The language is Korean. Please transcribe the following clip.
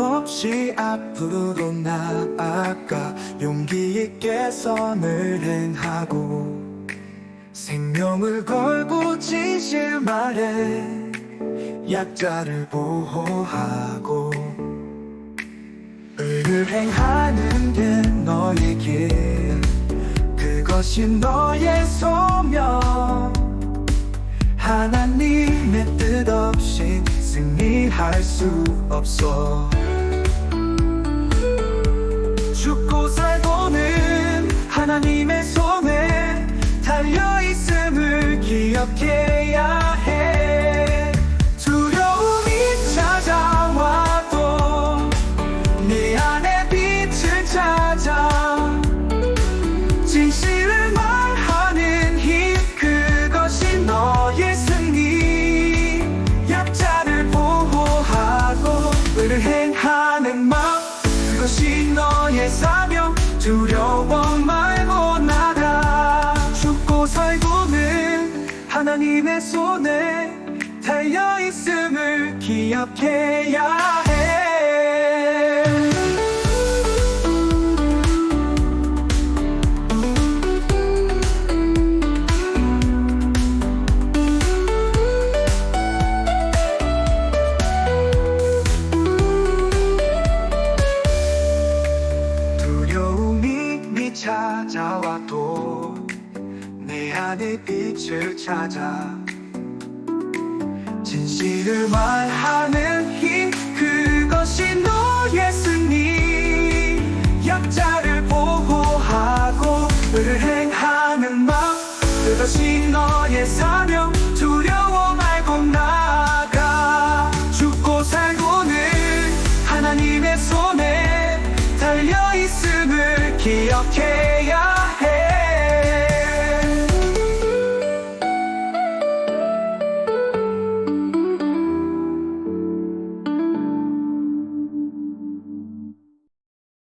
없이 앞으로 나아가 용기 있게 선을 행하고 생명을 걸고 진실 말해 약자를 보호하고 의를 행하는 게 너의 길. 그것이 너의 소명 할 수 없어. 죽고 살고는 하나님의 손에 달려 있음을 기억해야 해 하는 마음 그것이 너의 사명. 두려워 말고 나가. 죽고 살고는 하나님의 손에 달려 있음을 기억해야 해 두려움이 네 찾아와도 내 안에 빛을 찾아 진실을 말하는 힘 그것이 너의 승리. 약자를 보호하고 의를 행하는 마음 그것이 너의 사명 하나